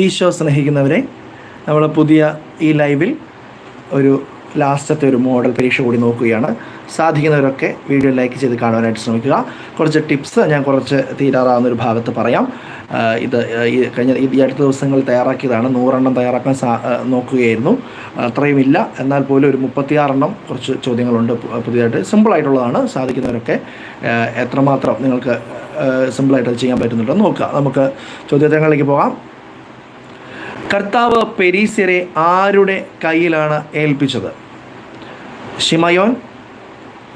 ഈശോ സ്നേഹിക്കുന്നവരെ നമ്മൾ പുതിയ ഈ ലൈവിൽ ഒരു ലാസ്റ്റത്തെ ഒരു മോഡൽ പരീക്ഷ കൂടി നോക്കുകയാണ്. സാധിക്കുന്നവരൊക്കെ വീഡിയോ ലൈക്ക് ചെയ്ത് കാണുവാനായിട്ട് ശ്രമിക്കുക. കുറച്ച് ടിപ്സ് ഞാൻ കുറച്ച് തീരാറാവുന്ന ഒരു ഭാഗത്ത് പറയാം. ഇത് ഈ കഴിഞ്ഞ ഈ അടുത്ത ദിവസങ്ങൾ തയ്യാറാക്കിയതാണ്. നൂറെണ്ണം തയ്യാറാക്കാൻ നോക്കുകയായിരുന്നു. അത്രയും ഇല്ല എന്നാൽ പോലും ഒരു മുപ്പത്തിയാറെണ്ണം കുറച്ച് ചോദ്യങ്ങളുണ്ട് പുതിയതായിട്ട്. സിമ്പിളായിട്ടുള്ളതാണ്. സാധിക്കുന്നവരൊക്കെ എത്രമാത്രം നിങ്ങൾക്ക് സിമ്പിളായിട്ട് ചെയ്യാൻ പറ്റുന്നുണ്ടോ നോക്കുക. നമുക്ക് ചോദ്യോത്തരങ്ങളിലേക്ക് പോകാം. കർത്താവ് പെരീസ്യരെ ആരുടെ കയ്യിലാണ് ഏൽപ്പിച്ചത്? ഷിമയോൻ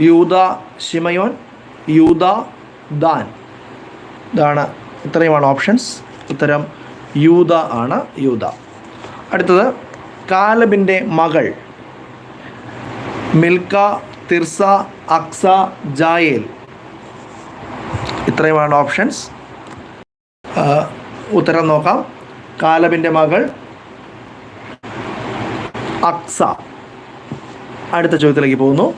യൂത ഷിമയോൻ യൂത ദാൻ. ഇതാണ് ഇത്രയുമാണ് ഓപ്ഷൻസ് ഉത്തരം യൂത ആണ് യൂത അടുത്തത് കാലബിന്റെ മകൾ മിൽക്ക തിർസ അക്സ ജായേൽ. ഇത്രയുമാണ് ഓപ്ഷൻസ് ഉത്തരം നോക്കാം. കാലബിന്റെ മകൾ അക്സ. അടുത്ത ചോദ്യത്തിലേക്ക് പോകുന്നു.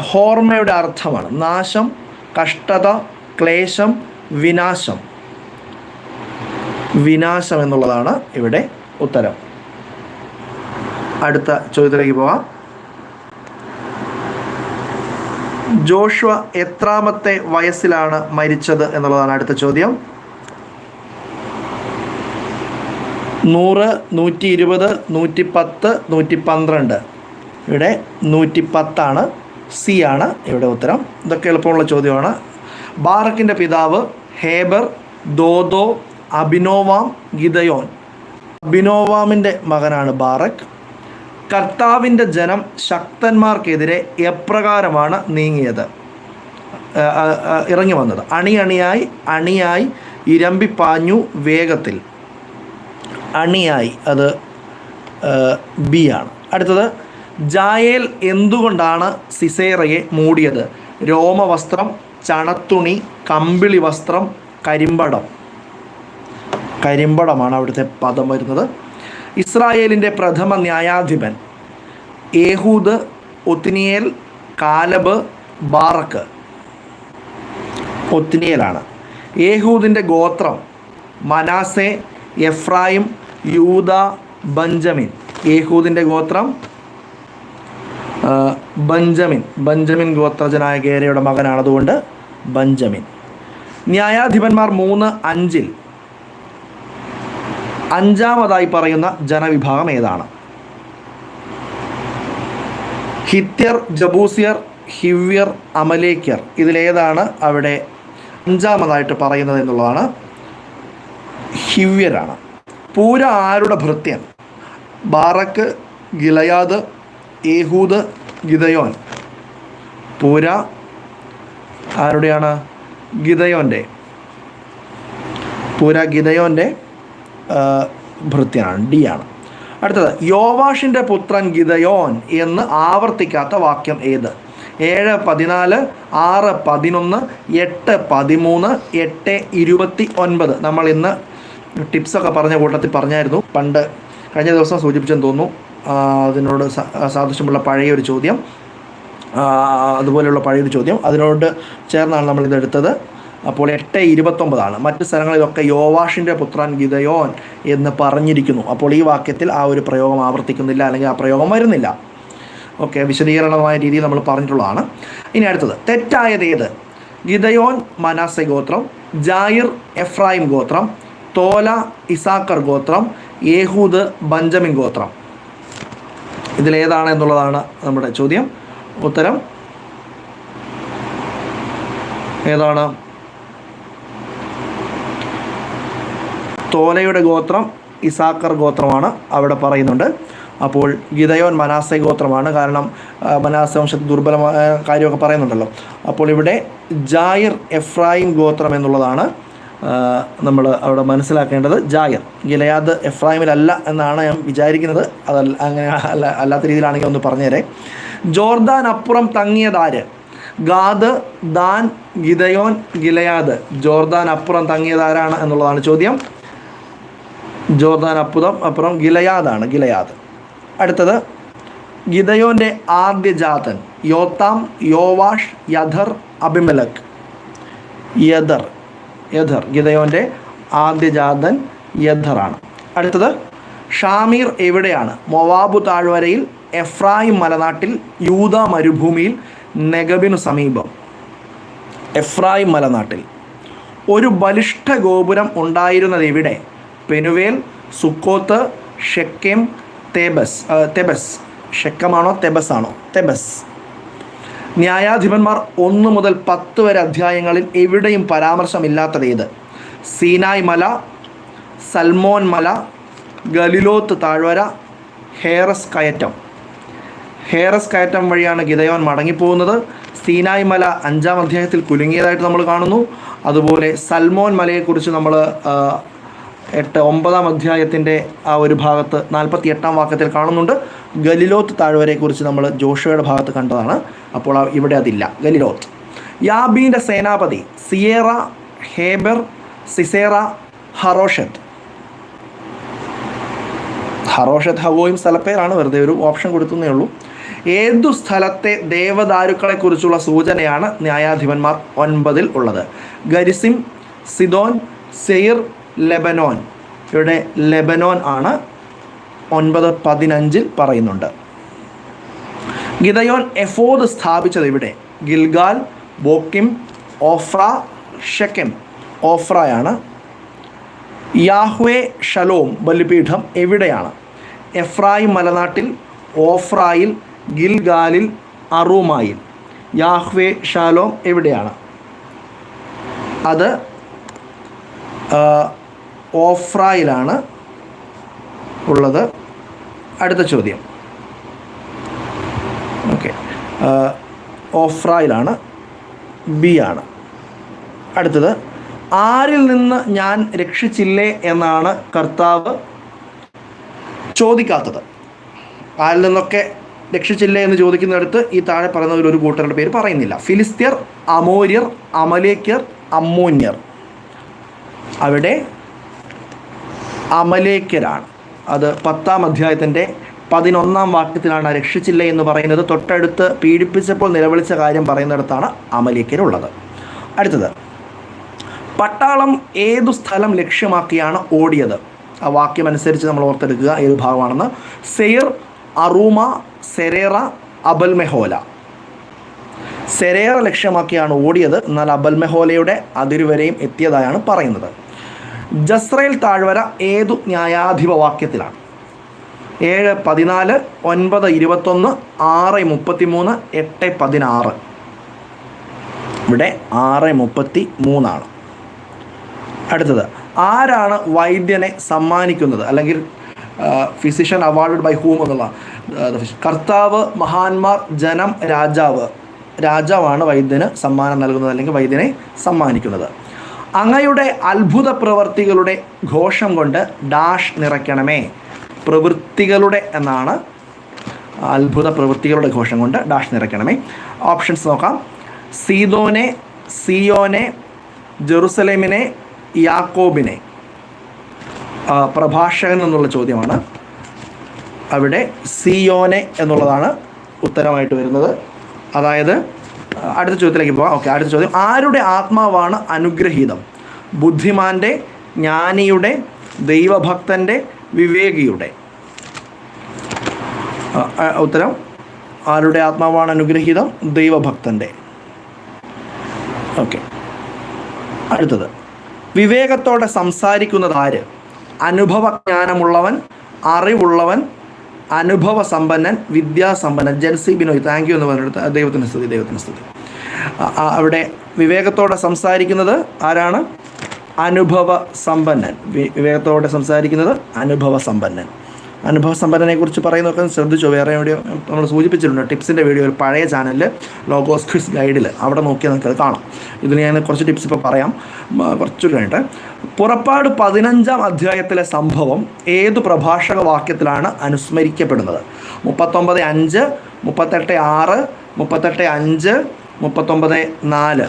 ഹോർമയുടെ അർത്ഥമാണ് നാശം കഷ്ടത ക്ലേശം വിനാശം. വിനാശം എന്നുള്ളതാണ് ഇവിടെ ഉത്തരം. അടുത്ത ചോദ്യത്തിലേക്ക് പോവാം. ജോഷുവ എത്രാമത്തെ വയസ്സിലാണ് മരിച്ചത് എന്നുള്ളതാണ് അടുത്ത ചോദ്യം. നൂറ് നൂറ്റി ഇരുപത് നൂറ്റി പത്ത് നൂറ്റി പന്ത്രണ്ട് ഇവിടെ നൂറ്റി പത്താണ് സി ആണ് ഇവിടെ ഉത്തരം. ഇതൊക്കെ എളുപ്പമുള്ള ചോദ്യമാണ്. ബാറക്കിന്റെ പിതാവ് ഹേബർ ദോദോ അബിനോവാം ഗിതയോൻ അബിനോവാമിന്റെ മകനാണ് ബാറക്. കർത്താവിന്റെ ജനം ശക്തന്മാർക്കെതിരെ എപ്രകാരമാണ് നീങ്ങിയത്? ഇറങ്ങി വന്നത്. അണിയണിയായി അണിയായി ഇരമ്പിപ്പാഞ്ഞു വേഗത്തിൽ. അണിയായി. അത് ബി ആണ്. അടുത്തത് ജായേൽ എന്തുകൊണ്ടാണ് സിസേറയെ മൂടിയത്? രോമവസ്ത്രം ചണത്തുണി കമ്പിളി വസ്ത്രം കരിമ്പടം. കരിമ്പടമാണ് അവിടുത്തെ പദം വരുന്നത്. ഇസ്രായേലിന്റെ പ്രഥമ ന്യായാധിപൻ ഏഹൂദ് ഒത്തിനിയേൽ കാലബ് ബാറക്ക്. ഒത്തിനിയേലാണ് ഏഹൂദിന്റെ ഗോത്രം മനാസെ എഫ്രായിം യൂത ബഞ്ചമിൻ. യേഹൂദിന്റെ ഗോത്രം ബഞ്ചമിൻ. ബഞ്ചമിൻ ഗോത്രജനായ ഗേരയുടെ മകനാണ്. അതുകൊണ്ട് ബഞ്ചമിൻ. ന്യായാധിപന്മാർ മൂന്ന് അഞ്ചിൽ. അഞ്ചാമതായി പറയുന്ന ജനവിഭാഗം ഏതാണ്? ഹിത്യർ ജബൂസിയർ ഹിവ്യർ അമലേക്യർ. ഇതിലേതാണ് അവിടെ അഞ്ചാമതായിട്ട് പറയുന്നത് എന്നുള്ളതാണ്. ഹിവ്യരാണ്. പൂര ആരുടെ ഭൃത്യൻ? ബാറക്ക് ഗിലയാദ് ഏഹൂദ് ഗിതയോൻ പൂര ആരുടെയാണ്? ഗിതയോന്റെ പൂര ഗിതയോന്റെ ഭൃത്യനാണ് ഡി ആണ്. അടുത്തത് യോവാഷിന്റെ പുത്രൻ ഗിതയോൻ എന്ന് ആവർത്തിക്കാത്ത വാക്യം ഏത്? ഏഴ് പതിനാല് ആറ് പതിനൊന്ന് എട്ട് പതിമൂന്ന് എട്ട് ഇരുപത്തി ഒൻപത്. നമ്മൾ ഇന്ന് ടിപ്സൊക്കെ പറഞ്ഞ കൂട്ടത്തിൽ പറഞ്ഞായിരുന്നു. പണ്ട് കഴിഞ്ഞ ദിവസം സൂചിപ്പിച്ചെന്ന് തോന്നുന്നു അതിനോട് സാദൃശ്യമുള്ള പഴയ ഒരു ചോദ്യം. അതുപോലെയുള്ള പഴയൊരു ചോദ്യം. അതിനോട് ചേർന്നാണ് നമ്മൾ ഇതെടുത്തത് അപ്പോൾ എട്ട് ഇരുപത്തൊമ്പതാണ്. മറ്റ് സ്ഥലങ്ങളിലൊക്കെ യോവാഷിന്റെ പുത്രൻ ഗിതയോൻ എന്ന് പറഞ്ഞിരിക്കുന്നു. അപ്പോൾ ഈ വാക്യത്തിൽ ആ ഒരു പ്രയോഗം ആവർത്തിക്കുന്നില്ല അല്ലെങ്കിൽ ആ പ്രയോഗം വരുന്നില്ല. ഓക്കെ വിശദീകരണമായ രീതിയിൽ നമ്മൾ പറഞ്ഞിട്ടുള്ളതാണ്. ഇനി അടുത്തത് തെറ്റായത് ഏത്? ഗിതയോൻ മനാസെ ഗോത്രം ജായിർ എഫ്രായിം ഗോത്രം തോല ഇസാക്കർ ഗോത്രം യേഹൂദ് ബഞ്ചമിൻ ഗോത്രം. ഇതിലേതാണ് എന്നുള്ളതാണ് നമ്മുടെ ചോദ്യം. ഉത്തരം ഏതാണ്? തോലയുടെ ഗോത്രം ഇസാക്കർ ഗോത്രമാണ് അവിടെ പറയുന്നുണ്ട്. അപ്പോൾ ഗിതയോൻ മനാസെ ഗോത്രമാണ്. കാരണം മനാസ വംശത്തിൽ ദുർബലമായ കാര്യമൊക്കെ പറയുന്നുണ്ടല്ലോ. അപ്പോൾ ഇവിടെ ജായിർ എഫ്രായിം ഗോത്രം എന്നുള്ളതാണ് നമ്മൾ അവിടെ മനസ്സിലാക്കേണ്ടത് ജായർ ഗിലയാദ് എഫ്രാഹിമിലല്ല എന്നാണ് ഞാൻ വിചാരിക്കുന്നത്. അതല്ല അങ്ങനെ അല്ല അല്ലാത്ത രീതിയിലാണെങ്കിൽ ഒന്ന് പറഞ്ഞുതരേ. ജോർദാൻ അപ്പുറം തങ്ങിയതാര്? Gad Dan Gideon Gilead. Jordan അപ്പുറം തങ്ങിയതാരാണ് എന്നുള്ളതാണ് ചോദ്യം. ജോർദാൻ അപ്പുറം അപ്പുറം ഗിലയാദാണ് ഗിലയാദ്. അടുത്തത് ഗിതയോന്റെ ആദ്യ ജാതൻ യോത്താം യോവാഷ് യഥർ അഭിമലക്. യദർ യഥർ ഗിതയോന്റെ ആദ്യ ജാതൻ യഥറാണ് അടുത്തത് ഷാമീർ എവിടെയാണ്? മൊവാബു താഴ്വരയിൽ എഫ്രായിം മലനാട്ടിൽ യൂത മരുഭൂമിയിൽ നെഗബിനു സമീപം. എഫ്രായിം മലനാട്ടിൽ. ഒരു ബലിഷ്ഠ ഗോപുരം ഉണ്ടായിരുന്നത് എവിടെ? പെനുവേൽ സുക്കോത്ത് ഷെക്കേം തേബസ് തെബസ്. ഷെക്കമാണോ തെബസ് ആണോ തെബസ്. ന്യായാധിപന്മാർ ഒന്ന് മുതൽ പത്ത് വരെ അധ്യായങ്ങളിൽ എവിടെയും പരാമർശമില്ലാത്തത് ഏത്? സീനായ് മല സൽമോൻ മല ഗലിലോത്ത് താഴ്വര ഹേറസ് കയറ്റം. ഹേറസ് കയറ്റം വഴിയാണ് ഗിതയോൻ മടങ്ങിപ്പോകുന്നത്. സീനായ് മല അഞ്ചാം അധ്യായത്തിൽ കുലുങ്ങിയതായിട്ട് നമ്മൾ കാണുന്നു. അതുപോലെ സൽമോൻ മലയെക്കുറിച്ച് നമ്മൾ എട്ട് ഒമ്പതാം അധ്യായത്തിന്റെ ആ ഒരു ഭാഗത്ത് നാൽപ്പത്തി എട്ടാം വാക്യത്തിൽ കാണുന്നുണ്ട്. ഗലിലോത്ത് താഴ്വരയെക്കുറിച്ച് നമ്മൾ ജോഷയുടെ ഭാഗത്ത് കണ്ടതാണ്. അപ്പോൾ ഇവിടെ അതില്ല. ഗലിലോത്ത്. യാബീന്റെ സേനാപതി Sierra Heber Sisera Harosheth. Harosheth ഹവോയും സ്ഥലപ്പേരാണ് വെറുതെ ഒരു ഓപ്ഷൻ കൊടുക്കുന്നേ ഉള്ളൂ. ഏതു സ്ഥലത്തെ ദേവദാരുക്കളെക്കുറിച്ചുള്ള സൂചനയാണ് ന്യായാധിപന്മാർ ഒൻപതിൽ ഉള്ളത്? Gerizim Sidon Seir Lebanon. ഇവിടെ ലെബനോൻ ആണ് ഒൻപത് പതിനഞ്ചിൽ പറയുന്നുണ്ട്. ഗിതയോൻ എഫോദ് സ്ഥാപിച്ചത് ഇവിടെ ഗിൽഗാൽ ബോക്കിം ഓഫ്ര ഷെക്കെം. ഓഫ്രയാണ്. യാഹ്വേ ഷലോം ബലിപീഠം എവിടെയാണ്? എഫ്രായി മലനാട്ടിൽ ഓഫ്രായിൽ ഗിൽഗാലിൽ അറൂമായിൽ. യാഹ്വേ ഷാലോം എവിടെയാണ്? അത് ഓഫ്രായിലാണ് ഉള്ളത്. അടുത്ത ചോദ്യം. ഓക്കെ. ഓഫ്രായിലാണ് ബി ആണ്. അടുത്തത് ആരിൽ നിന്ന് ഞാൻ രക്ഷിച്ചില്ലേ എന്നാണ് കർത്താവ് ചോദിക്കാത്തത്. ആരിൽ നിന്നൊക്കെ രക്ഷിച്ചില്ലേ എന്ന് ചോദിക്കുന്നിടത്ത് ഈ താഴെ പറയുന്നവർ ഒരു കൂട്ടരുടെ പേര് പറയുന്നില്ല. ഫിലിസ്ത്യർ അമോര്യർ അമലേക്യർ അമ്മോന്യർ. അവിടെ അമലേക്യരാണ് അത് പത്താം അധ്യായത്തിന്റെ പതിനൊന്നാം വാക്യത്തിലാണ് രക്ഷിച്ചില്ല എന്ന് പറയുന്നത്. തൊട്ടടുത്ത് പീഡിപ്പിച്ചപ്പോൾ നിലവിളിച്ച കാര്യം പറയുന്നിടത്താണ് അമലേക്യരുള്ളത് അടുത്തത് പട്ടാളം ഏതു സ്ഥലം ലക്ഷ്യമാക്കിയാണ് ഓടിയത്? ആ വാക്യം അനുസരിച്ച് നമ്മൾ ഓർത്തെടുക്കുക ഏത് ഭാഗമാണെന്ന്. സെയർ അറൂമ സെരേറ അബൽമെഹോല സെരേറ ലക്ഷ്യമാക്കിയാണ് ഓടിയത്. എന്നാൽ അബൽമെഹോലയുടെ അതിരുവരെയും എത്തിയതായാണ് പറയുന്നത്. ജസ്രയേൽ താഴ്വര ഏതു ന്യായാധിപ വാക്യത്തിലാണ് ഏഴ് പതിനാല് ഒൻപത് ഇരുപത്തൊന്ന് ആറ് മുപ്പത്തിമൂന്ന് എട്ട് പതിനാറ്. ഇവിടെ ആറ് മുപ്പത്തി മൂന്നാണ് അടുത്തത് ആരാണ് വൈദ്യനെ സമ്മാനിക്കുന്നത്? അല്ലെങ്കിൽ ഫിസിഷ്യൻ അവാർഡ് ബൈ ഹൂം എന്നുള്ള കർത്താവ് മഹാന്മാർ ജനം രാജാവ്. രാജാവാണ് വൈദ്യന് സമ്മാനം നൽകുന്നത് അല്ലെങ്കിൽ വൈദ്യനെ സമ്മാനിക്കുന്നത്. അങ്ങയുടെ അത്ഭുത പ്രവൃത്തികളുടെ ഘോഷം കൊണ്ട് ഡാഷ് നിറയ്ക്കണമേ. പ്രവൃത്തികളുടെ എന്നാണ് അത്ഭുത പ്രവൃത്തികളുടെ ഘോഷം കൊണ്ട് ഡാഷ് നിറയ്ക്കണമേ. ഓപ്ഷൻസ് നോക്കാം. സീതോനെ സിയോനെ ജെറുസലേമിനെ യാക്കോബിനെ. പ്രഭാഷകൻ എന്നുള്ള ചോദ്യമാണ്. അവിടെ സിയോനെ എന്നുള്ളതാണ് ഉത്തരമായിട്ട് വരുന്നത്. അതായത് അടുത്ത ചോദ്യത്തിലേക്ക് പോകാം. ഓക്കെ അടുത്ത ചോദ്യം. ആരുടെ ആത്മാവാണ് അനുഗ്രഹീതം? ബുദ്ധിമാന്റെ ജ്ഞാനിയുടെ ദൈവഭക്തന്റെ വിവേകിയുടെ? ഉത്തരം. ആരുടെ ആത്മാവാണ് അനുഗ്രഹീതം? ദൈവഭക്തന്റെ ഓക്കെ. അടുത്തത്. വിവേകത്തോടെ സംസാരിക്കുന്നത് ആര്? അനുഭവജ്ഞാനമുള്ളവൻ അറിവുള്ളവൻ അനുഭവ സമ്പന്നൻ വിദ്യാസമ്പന്നൻ ജൻസി ബിനോയ്. താങ്ക് യു എന്ന് പറഞ്ഞെടുത്ത് ദൈവത്തിന് സ്തുതി ദൈവത്തിന് സ്തുതി. അവിടെ വിവേകത്തോടെ സംസാരിക്കുന്നത് ആരാണ്? അനുഭവ സമ്പന്നൻ വിവേകത്തോടെ സംസാരിക്കുന്നത് അനുഭവ സമ്പന്നൻ അനുഭവ സമ്പന്നനെ കുറിച്ച് പറയുന്നതൊക്കെ ശ്രദ്ധിച്ചോ? വേറെ എവിടെയോ നമ്മൾ സൂചിപ്പിച്ചിട്ടുണ്ട് ടിപ്സിന്റെ വീഡിയോ ഒരു പഴയ ചാനലിൽ ലോഗോസ് ക്വിസ് ഗൈഡിൽ അവിടെ നോക്കിയാൽ നിങ്ങൾക്ക് അത് കാണാം. ഇതിന് ഞാൻ കുറച്ച് ടിപ്സ് ഇപ്പോൾ പറയാം. കുറച്ച് കഴിഞ്ഞിട്ട്. പുറപ്പാട് പതിനഞ്ചാം അധ്യായത്തിലെ സംഭവം ഏത് പ്രഭാഷക വാക്യത്തിലാണ് അനുസ്മരിക്കപ്പെടുന്നത്? മുപ്പത്തൊമ്പത് അഞ്ച് മുപ്പത്തെട്ട് ആറ് മുപ്പത്തെട്ട് അഞ്ച് മുപ്പത്തൊമ്പത് നാല്.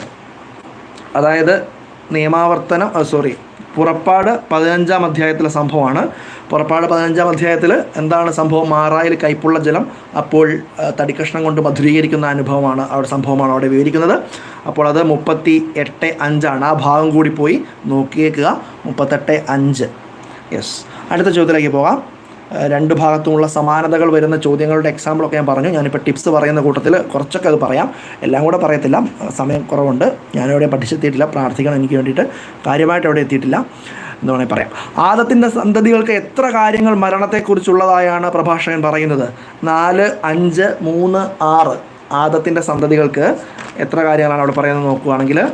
അതായത് നിയമാവർത്തനം സോറി പുറപ്പാട് പതിനഞ്ചാം അധ്യായത്തിലെ സംഭവമാണ്. പുറപ്പാട് പതിനഞ്ചാം അധ്യായത്തിൽ എന്താണ് സംഭവം? മാറായിൽ കൈപ്പുള്ള ജലം അപ്പോൾ തടിക്കഷ്ണം കൊണ്ട് മധുരീകരിക്കുന്ന അനുഭവമാണ് അവിടെ സംഭവമാണ് അവിടെ വിവരിക്കുന്നത്. അപ്പോൾ അത് മുപ്പത്തി എട്ട് അഞ്ചാണ്. ആ ഭാഗം കൂടി പോയി നോക്കിയേക്കുക. മുപ്പത്തെട്ട് അഞ്ച്. യെസ് അടുത്ത ചോദ്യത്തിലേക്ക് പോകാം. രണ്ട് ഭാഗത്തുമുള്ള സമാനതകൾ വരുന്ന ചോദ്യങ്ങളുടെ എക്സാമ്പിളൊക്കെ ഞാൻ പറഞ്ഞു. ഞാനിപ്പോൾ ടിപ്സ് പറയുന്ന കൂട്ടത്തിൽ കുറച്ചൊക്കെ അത് പറയാം. എല്ലാം കൂടെ പറയത്തില്ല. സമയം കുറവുണ്ട്. ഞാനിവിടെ പഠിച്ചെത്തിയിട്ടില്ല. പ്രാർത്ഥിക്കണം എനിക്ക് വേണ്ടിയിട്ട്. കാര്യമായിട്ട് അവിടെ എത്തിയിട്ടില്ല എന്ന് വേണമെങ്കിൽ പറയാം. ആദത്തിന്റെ സന്തതികൾക്ക് എത്ര കാര്യങ്ങൾ മരണത്തെക്കുറിച്ചുള്ളതായാണ് പ്രഭാഷകൻ പറയുന്നത്? നാല് അഞ്ച് മൂന്ന് ആറ്. ആദത്തിന്റെ സന്തതികൾക്ക് എത്ര കാര്യങ്ങളാണ് അവിടെ പറയുന്നത് നോക്കുകയാണെങ്കിൽ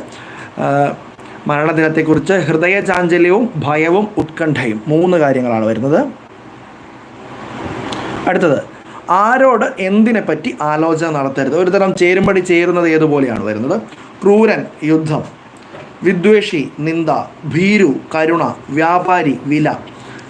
മരണദിനത്തെക്കുറിച്ച് ഹൃദയ ചാഞ്ചല്യവും ഭയവും ഉത്കണ്ഠയും മൂന്ന് കാര്യങ്ങളാണ് വരുന്നത്. അടുത്തത് ആരോട് എന്തിനെപ്പറ്റി ആലോചന നടത്തരുത്? ഒരു തരം ചേരുമ്പടി ചേരുന്നത് ഏതുപോലെയാണ് വരുന്നത്? ക്രൂരൻ യുദ്ധം വിദ്വേഷി നിന്ദ ഭീരു കരുണ വ്യാപാരി വില.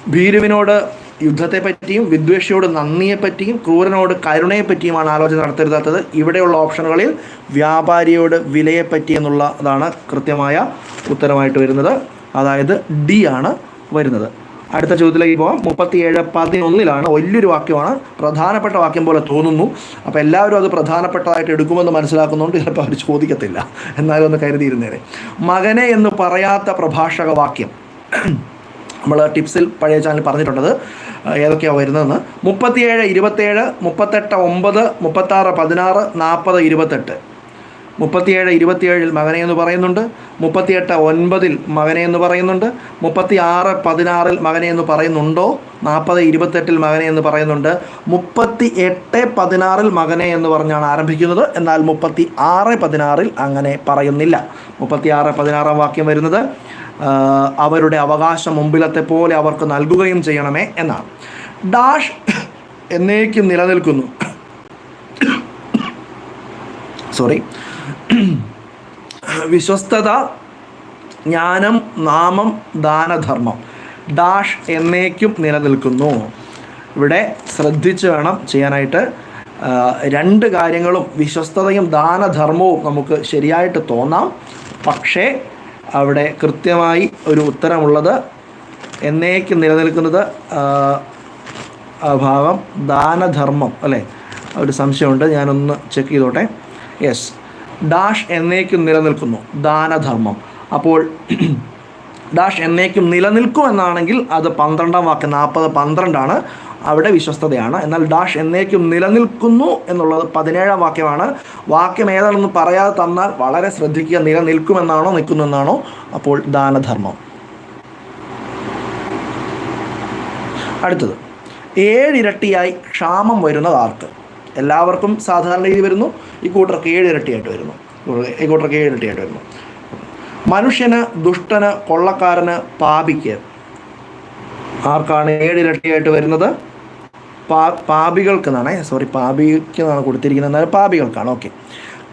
ഭീരുവിനോട് യുദ്ധത്തെ പറ്റിയും വിദ്വേഷിയോട് നന്ദിയെപ്പറ്റിയും ക്രൂരനോട് കരുണയെപ്പറ്റിയുമാണ് ആലോചന നടത്തരുതാത്തത്. ഇവിടെയുള്ള ഓപ്ഷനുകളിൽ വ്യാപാരിയോട് വിലയെപ്പറ്റി എന്നുള്ളതാണ് കൃത്യമായ ഉത്തരമായിട്ട് വരുന്നത്. അതായത് ഡി ആണ് വരുന്നത്. അടുത്ത ചോദ്യത്തിലേക്ക് പോകാം മുപ്പത്തിയേഴ് പതിനൊന്നിലാണ് വലിയൊരു വാക്യമാണ്. പ്രധാനപ്പെട്ട വാക്യം പോലെ തോന്നുന്നു. അപ്പോൾ എല്ലാവരും അത് പ്രധാനപ്പെട്ടതായിട്ട് എടുക്കുമെന്ന് മനസ്സിലാക്കുന്നതുകൊണ്ട് ചിലപ്പോൾ അവർ ചോദിക്കത്തില്ല. എന്നാലും ഒന്ന് കരുതിയിരുന്നേനെ മകനെ എന്ന് പറയാത്ത പ്രഭാഷക വാക്യം. നമ്മൾ ടിപ്സിൽ പഴയ ചാനൽ പറഞ്ഞിട്ടുള്ളത് ഏതൊക്കെയാണ് വരുന്നതെന്ന്. മുപ്പത്തിയേഴ് ഇരുപത്തേഴ് മുപ്പത്തെട്ട് ഒമ്പത് മുപ്പത്താറ് പതിനാറ് നാൽപ്പത് ഇരുപത്തെട്ട്. മുപ്പത്തിയേഴ് ഇരുപത്തിയേഴിൽ മകനെ എന്ന് പറയുന്നുണ്ട്. മുപ്പത്തിയെട്ട് ഒൻപതിൽ മകനെ എന്ന് പറയുന്നുണ്ട്. മുപ്പത്തി ആറ് പതിനാറിൽ മകനെ എന്ന് പറയുന്നുണ്ടോ? നാൽപ്പത് ഇരുപത്തെട്ടിൽ മകനെ എന്ന് പറയുന്നുണ്ട്. മുപ്പത്തി എട്ട് പതിനാറിൽ മകനെ എന്ന് പറഞ്ഞാണ് ആരംഭിക്കുന്നത്. എന്നാൽ മുപ്പത്തി ആറ് പതിനാറിൽ അങ്ങനെ പറയുന്നില്ല. മുപ്പത്തി ആറ് പതിനാറാം വാക്യം വരുന്നത് അവരുടെ അവകാശം മുമ്പിലത്തെ പോലെ അവർക്ക് നൽകുകയും ചെയ്യണമേ എന്നാണ്. ഡാഷ് എന്നേക്കും നിലനിൽക്കുന്നു. സോറി വിശ്വസ്തത ജ്ഞാനം നാമം ദാനധർമ്മം. ഡാഷ് എന്നേക്കും നിലനിൽക്കുന്നു. ഇവിടെ ശ്രദ്ധിച്ച് വേണം ചെയ്യാനായിട്ട്. രണ്ട് കാര്യങ്ങളും വിശ്വസ്തതയും ദാനധർമ്മവും നമുക്ക് ശരിയായിട്ട് തോന്നാം. പക്ഷേ അവിടെ കൃത്യമായി ഒരു ഉത്തരമുള്ളത് എന്നേക്കും നിലനിൽക്കുന്നത് ആ ദാനധർമ്മം അല്ലേ? ഒരു സംശയമുണ്ട് ഞാനൊന്ന് ചെക്ക് ചെയ്തോട്ടെ. യെസ് ഡാഷ് എന്നേക്കും നിലനിൽക്കുന്നു. ദാനധർമ്മം. അപ്പോൾ ഡാഷ് എന്നേക്കും നിലനിൽക്കും എന്നാണെങ്കിൽ അത് പന്ത്രണ്ടാം വാക്ക് നാൽപ്പത് പന്ത്രണ്ടാണ്. അവിടെ വിശ്വസ്തതയാണ്. എന്നാൽ ഡാഷ് എന്നേക്കും നിലനിൽക്കുന്നു എന്നുള്ളത് പതിനേഴാം വാക്യമാണ്. വാക്യം ഏതാണെന്ന് പറയാതെ തന്നാൽ വളരെ ശ്രദ്ധിക്കുക നിലനിൽക്കുമെന്നാണോ നിൽക്കുന്നെന്നാണോ? അപ്പോൾ ദാനധർമ്മം. അടുത്തത്. ഏഴിരട്ടിയായി ക്ഷാമം വരുന്നത് ആർക്ക്? എല്ലാവർക്കും സാധാരണ രീതി വരുന്നു. ഈ കൂട്ടർക്ക് ഏഴിരട്ടിയായിട്ട് വരുന്നു. ഈ കൂട്ടർക്ക് ഏഴിരട്ടിയായിട്ട് വരുന്നു. മനുഷ്യന് ദുഷ്ടന് കൊള്ളക്കാരന് പാപിക്ക് ആർക്കാണ് ഏഴിരട്ടിയായിട്ട് വരുന്നത്? പാ പാപികൾക്ക് എന്നാണ്. സോറി പാപിക്ക് എന്നാണ് കൊടുത്തിരിക്കുന്നത്. എന്നാൽ പാപികൾക്കാണ്. ഓക്കെ.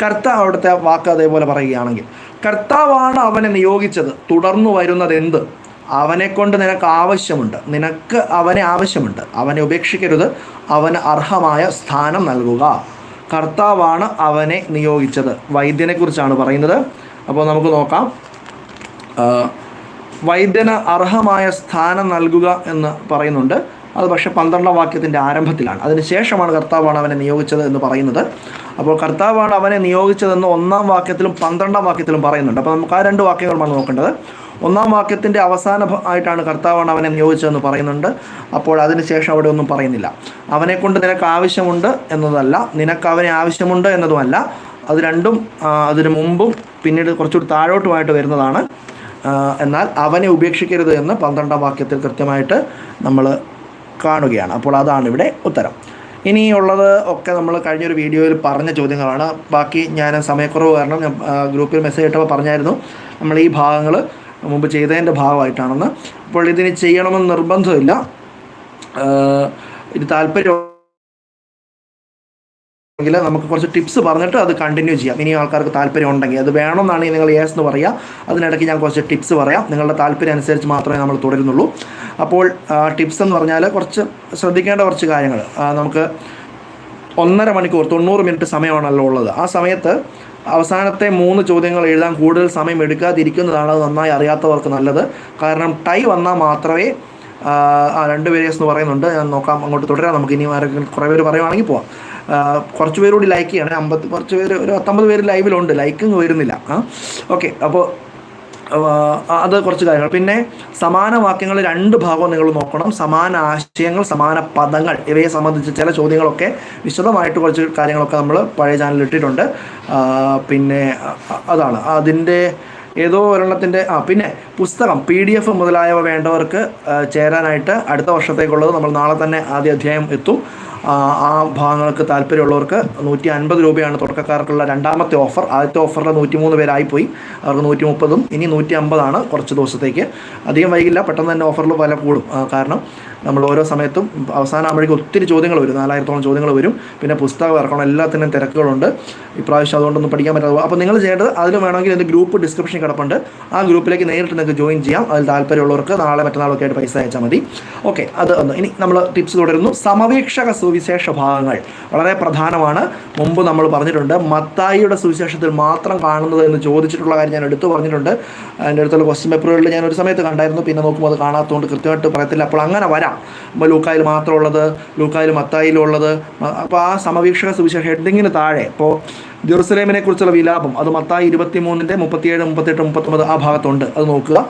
കർത്താവ് അവിടുത്തെ വാക്ക് അതേപോലെ പറയുകയാണെങ്കിൽ കർത്താവാണ് അവനെ നിയോഗിച്ചത്. തുടർന്നു വരുന്നത് എന്ത്? അവനെ കൊണ്ട് നിനക്ക് ആവശ്യമുണ്ട്. നിനക്ക് അവനെ ആവശ്യമുണ്ട്. അവനെ ഉപേക്ഷിക്കരുത്. അവന് അർഹമായ സ്ഥാനം നൽകുക. കർത്താവാണ് അവനെ നിയോഗിച്ചത്. വൈദ്യനെക്കുറിച്ചാണ് പറയുന്നത്. അപ്പോൾ നമുക്ക് നോക്കാം. വൈദ്യന് അർഹമായ സ്ഥാനം നൽകുക എന്ന് പറയുന്നുണ്ട്. അത് പക്ഷേ പന്ത്രണ്ടാം വാക്യത്തിന്റെ ആരംഭത്തിലാണ്. അതിനുശേഷമാണ് കർത്താവാണ് അവനെ നിയോഗിച്ചത് എന്ന് പറയുന്നത്. അപ്പോൾ കർത്താവാണ് അവനെ നിയോഗിച്ചതെന്ന് ഒന്നാം വാക്യത്തിലും പന്ത്രണ്ടാം വാക്യത്തിലും പറയുന്നുണ്ട്. അപ്പോൾ നമുക്ക് ആ രണ്ട് വാക്യങ്ങളുമാണ് നോക്കേണ്ടത്. ഒന്നാം വാക്യത്തിന്റെ അവസാന ആയിട്ടാണ് കർത്താവാണ് അവനെ നിയോഗിച്ചതെന്ന് പറയുന്നുണ്ട്. അപ്പോൾ അതിനുശേഷം അവിടെ ഒന്നും പറയുന്നില്ല. അവനെ കൊണ്ട് നിനക്ക് ആവശ്യമുണ്ട് എന്നതല്ല. നിനക്ക് അവനെ ആവശ്യമുണ്ട് എന്നതുമല്ല. അത് രണ്ടും അതിനു മുമ്പും പിന്നീട് കുറച്ചുകൂടി താഴോട്ടുമായിട്ട് വരുന്നതാണ്. എന്നാൽ അവനെ ഉപേക്ഷിക്കരുത് എന്ന് പന്ത്രണ്ടാം വാക്യത്തിൽ കൃത്യമായിട്ട് നമ്മൾ കാണുകയാണ്. അപ്പോൾ അതാണ് ഇവിടെ ഉത്തരം. ഇനിയുള്ളത് ഒക്കെ നമ്മൾ കഴിഞ്ഞൊരു വീഡിയോയിൽ പറഞ്ഞ ചോദ്യങ്ങളാണ്. ബാക്കി ഞാൻ സമയക്കുറവ് കാരണം ഞാൻ ഗ്രൂപ്പിൽ മെസ്സേജ് ഇട്ടപ്പോൾ പറഞ്ഞായിരുന്നു. നമ്മൾ ഈ ഭാഗങ്ങൾ മുമ്പ് ചെയ്തതിന്റെ ഭാഗമായിട്ടാണെന്ന്. അപ്പോൾ ഇതിന് ചെയ്യണമെന്ന് നിർബന്ധമില്ല. ഇത് താല്പര്യം നമുക്ക് കുറച്ച് ടിപ്സ് പറഞ്ഞിട്ട് അത് കണ്ടിന്യൂ ചെയ്യാം. ഇനി ആൾക്കാർക്ക് താല്പര്യം ഉണ്ടെങ്കിൽ അത് വേണമെന്നാണ് നിങ്ങൾ യേസ് എന്ന് പറയുക അതിനിടയ്ക്ക് ഞാൻ കുറച്ച് ടിപ്സ് പറയാം. നിങ്ങളുടെ താല്പര്യം അനുസരിച്ച് മാത്രമേ നമ്മൾ തുടരുന്നുള്ളൂ. അപ്പോൾ ടിപ്സ് എന്ന് പറഞ്ഞാൽ കുറച്ച് ശ്രദ്ധിക്കേണ്ട കുറച്ച് കാര്യങ്ങൾ നമുക്ക് ഒന്നര മണിക്കൂർ തൊണ്ണൂറ് മിനിറ്റ് സമയമാണല്ലോ ഉള്ളത്. ആ സമയത്ത് അവസാനത്തെ മൂന്ന് ചോദ്യങ്ങൾ എഴുതാൻ കൂടുതൽ സമയം എടുക്കാതിരിക്കുന്നതാണ് അത് നന്നായി അറിയാത്തവർക്ക് നല്ലത്. കാരണം ടൈ വന്നാൽ മാത്രമേ ആ, രണ്ട് പേരേസ് എന്ന് പറയുന്നുണ്ട്. ഞാൻ നോക്കാം അങ്ങോട്ട് തുടരാം. നമുക്ക് ഇനി ആരെങ്കിലും കുറേ പേര് പറയുവാണെങ്കിൽ പോവാം. കുറച്ച് പേര് ലൈക്ക് ചെയ്യണേ. അമ്പത് കുറച്ച് പേര് ഒരു പത്തൊമ്പത് പേര് ലൈവിലുണ്ട് ലൈക്കിങ് വരുന്നില്ല. ആ ഓക്കെ അപ്പോൾ അത് കുറച്ച് കാര്യങ്ങൾ. പിന്നെ സമാന വാക്യങ്ങൾ രണ്ട് ഭാഗവും നിങ്ങൾ നോക്കണം. സമാന ആശയങ്ങൾ സമാന പദങ്ങൾ ഇവയെ സംബന്ധിച്ച് ചില ചോദ്യങ്ങളൊക്കെ വിശദമായിട്ട് കുറച്ച് കാര്യങ്ങളൊക്കെ നമ്മൾ പഴയ ചാനലിൽ ഇട്ടിട്ടുണ്ട്. പിന്നെ അതാണ്. അതിന്റെ ഏതോ ഒരെണ്ണത്തിന്റെ ആ പിന്നെ പുസ്തകം പി ഡി എഫ് മുതലായവ വേണ്ടവർക്ക് ചേരാനായിട്ട് അടുത്ത വർഷത്തേക്കുള്ളത് നമ്മൾ നാളെ തന്നെ ആദ്യ അധ്യായം എത്തും. ആ ഭാഗങ്ങൾക്ക് താല്പര്യമുള്ളവർക്ക് നൂറ്റി അൻപത് രൂപയാണ് തുടക്കക്കാർക്കുള്ള രണ്ടാമത്തെ ഓഫർ. ആദ്യത്തെ ഓഫറിൽ നൂറ്റി മൂന്ന് പേരായിപ്പോയി. അവർക്ക് നൂറ്റി മുപ്പതും ഇനി നൂറ്റി അമ്പതാണ് കുറച്ച് ദിവസത്തേക്ക്. അധികം വൈകില്ല പെട്ടെന്ന് തന്നെ ഓഫറിൽ വില കൂടും. കാരണം നമ്മൾ ഓരോ സമയത്തും അവസാനമാകുമ്പോഴേക്കും ഒത്തിരി ചോദ്യങ്ങൾ വരും. നാലായിരത്തോളം ചോദ്യങ്ങൾ വരും. പിന്നെ പുസ്തകം ഇറക്കണം എല്ലാത്തിനും തിരക്കുകളുണ്ട്. ഇപ്രാവശ്യം അതുകൊണ്ടൊന്നും പഠിക്കാൻ പറ്റാതെ അപ്പോൾ നിങ്ങൾ ചെയ്യേണ്ടത് അതിൽ വേണമെങ്കിൽ എന്റെ ഗ്രൂപ്പ് ഡിസ്ക്രിപ്ഷൻ കിടപ്പുണ്ട്. ആ ഗ്രൂപ്പിലേക്ക് നേരിട്ട് നിങ്ങൾക്ക് ജോയിൻ ചെയ്യാം. അതിൽ താല്പര്യമുള്ളവർക്ക് നാളെ മറ്റന്നാളൊക്കെ ആയിട്ട് പൈസ അയച്ചാൽ മതി. ഓക്കെ അത് ഒന്ന്. ഇനി നമ്മൾ ടിപ്സ് തുടരുന്നു. സമവീക്ഷക സുവിശേഷ ഭാഗങ്ങൾ. വളരെ പ്രധാനമാണ്. മുമ്പ് നമ്മൾ പറഞ്ഞിട്ടുണ്ട് മത്തായിയുടെ സുവിശേഷത്തിൽ മാത്രം കാണുന്നത് എന്ന് ചോദിച്ചിട്ടുള്ള കാര്യം ഞാൻ എടുത്തു പറഞ്ഞിട്ടുണ്ട്. എന്റെ അടുത്തുള്ള ക്വസ്റ്റ്യൻ പേപ്പറുകളിൽ ഞാൻ ഒരു സമയത്ത് കണ്ടായിരുന്നു. പിന്നെ നോക്കുമ്പോൾ അത് കാണാത്തതുകൊണ്ട് കൃത്യമായിട്ട് പറയത്തില്ല. അപ്പോൾ അങ്ങനെ വരാം. ഇപ്പോൾ ലൂക്കായിൽ മാത്രമുള്ളത് ലൂക്കായിൽ മത്തായിലുള്ളത് അപ്പോൾ ആ സമവീക്ഷക സുവിശേഷ ഹെഡിങ്ങിന് താഴെ ഇപ്പോൾ ജെറുസലേമിനെ കുറിച്ചുള്ള വിലാപം അത് മത്തായി ഇരുപത്തി മൂന്നിന്റെ മുപ്പത്തിയേഴ് മുപ്പത്തെട്ട് മുപ്പത്തൊമ്പത് ആ ഭാഗത്തുണ്ട്. അത് നോക്കുക.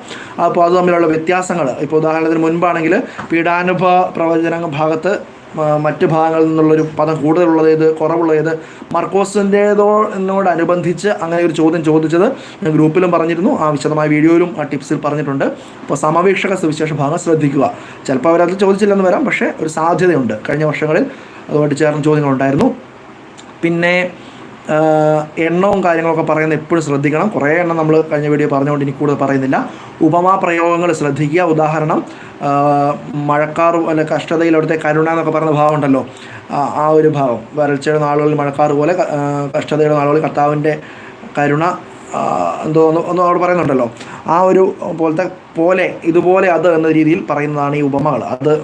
അപ്പോൾ അത് തമ്മിലുള്ള വ്യത്യാസങ്ങൾ ഇപ്പോൾ ഉദാഹരണത്തിന് മുൻപാണെങ്കിൽ പീഡാനുഭവ പ്രവചന ഭാഗത്ത് മറ്റ് ഭാഗങ്ങളിൽ നിന്നുള്ളൊരു പദം കൂടുതലുള്ളത് ഏത്? കുറവുള്ളത് ഏത്? മർക്കോസിന്റേതോ എന്നോടനുബന്ധിച്ച് അങ്ങനെ ഒരു ചോദ്യം ചോദിച്ചത് ഗ്രൂപ്പിലും പറഞ്ഞിരുന്നു. ആ വിശദമായ വീഡിയോയിലും ആ ടിപ്സിൽ പറഞ്ഞിട്ടുണ്ട്. അപ്പോൾ സമവീക്ഷക സുവിശേഷ ഭാഗം ശ്രദ്ധിക്കുക. ചിലപ്പോൾ അവരത് ചോദിച്ചില്ലെന്ന് വരാം. പക്ഷേ ഒരു സാധ്യതയുണ്ട്. കഴിഞ്ഞ വർഷങ്ങളിൽ അതുമായിട്ട് ചേർന്ന് ചോദ്യങ്ങളുണ്ടായിരുന്നു. പിന്നെ എണ്ണവും കാര്യങ്ങളൊക്കെ പറയുന്നത് എപ്പോഴും ശ്രദ്ധിക്കണം. കുറേ എണ്ണം നമ്മൾ കഴിഞ്ഞ വീഡിയോ പറഞ്ഞുകൊണ്ട് ഇനി കൂടുതൽ പറയുന്നില്ല. ഉപമാ പ്രയോഗങ്ങൾ ശ്രദ്ധിക്കുക. ഉദാഹരണം മഴക്കാറ് അല്ലെ കഷ്ടതയിൽ അവിടുത്തെ കരുണ എന്നൊക്കെ പറയുന്ന ഭാവം ഉണ്ടല്ലോ. ആ, ഒരു ഭാവം. വരൾച്ചയുടെ നാളുകളിൽ മഴക്കാർ പോലെ കഷ്ടതയുടെ നാളുകളിൽ കർത്താവിന്റെ കരുണ എന്തോ ഒന്ന് അവിടെ പറയുന്നുണ്ടല്ലോ. ആ ഒരു പോലത്തെ പോലെ ഇതുപോലെ അത് എന്ന രീതിയിൽ പറയുന്നതാണ് ഈ ഉപമകൾ. അത്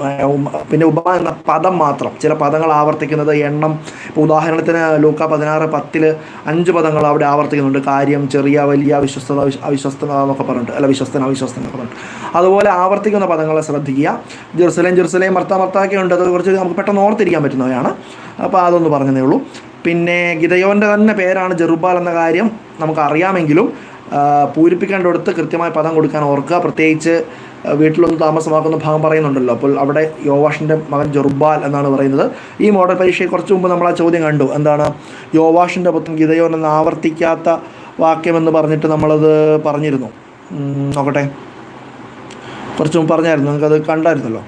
പിന്നെ ഉപമ എന്ന പദം മാത്രം. ചില പദങ്ങൾ ആവർത്തിക്കുന്നത് എണ്ണം. ഇപ്പോൾ ഉദാഹരണത്തിന് ലൂക്ക പതിനാറ് പത്തിൽ അഞ്ച് പദങ്ങൾ അവിടെ ആവർത്തിക്കുന്നുണ്ട്. കാര്യം ചെറിയ വലിയ വിശ്വസ്തത അവിശ്- അവിശ്വസ്തത എന്നൊക്കെ പറഞ്ഞിട്ട്. അല്ല വിശ്വസ്തൻ അവിശ്വസ്തൻ എന്നൊക്കെ പറഞ്ഞിട്ട്. അതുപോലെ ആവർത്തിക്കുന്ന പദങ്ങളെ ശ്രദ്ധിക്കുക. ജെറുസലേം ജെറുസലേം മർത്ത മർത്താക്കെ ഉണ്ട്. അത് കുറച്ച് നമുക്ക് പെട്ടെന്ന് ഓർത്തിരിക്കാൻ പറ്റുന്നവയാണ്. അപ്പോൾ അതൊന്ന് പറഞ്ഞതേ ഉള്ളൂ. പിന്നെ ഗിതയോന്റെ തന്നെ പേരാണ് ജെറുബാൽ എന്ന കാര്യം നമുക്ക് അറിയാമെങ്കിലും പൂരിപ്പിക്കേണ്ടടുത്ത് കൃത്യമായ പദം കൊടുക്കാൻ ഓർക്കുക. പ്രത്യേകിച്ച് വീട്ടിലൊന്നും താമസമാക്കുന്ന ഭാഗം പറയുന്നുണ്ടല്ലോ. അപ്പോൾ അവിടെ യോവാഷിന്റെ മകൻ ജെറുബാൽ എന്നാണ് പറയുന്നത്. ഈ മോഡൽ പരീക്ഷയെ കുറച്ച് മുമ്പ് നമ്മൾ ആ ചോദ്യം കണ്ടു. എന്താണ്? യോവാഷിന്റെ പുത്രൻ ഗിതയോൻ എന്ന് ആവർത്തിക്കാത്ത വാക്യമെന്ന് പറഞ്ഞിട്ട് നമ്മളത് പറഞ്ഞിരുന്നു. നോക്കട്ടെ. കുറച്ച് മുമ്പ് പറഞ്ഞായിരുന്നു. നിങ്ങൾക്കത് കണ്ടായിരുന്നല്ലോ.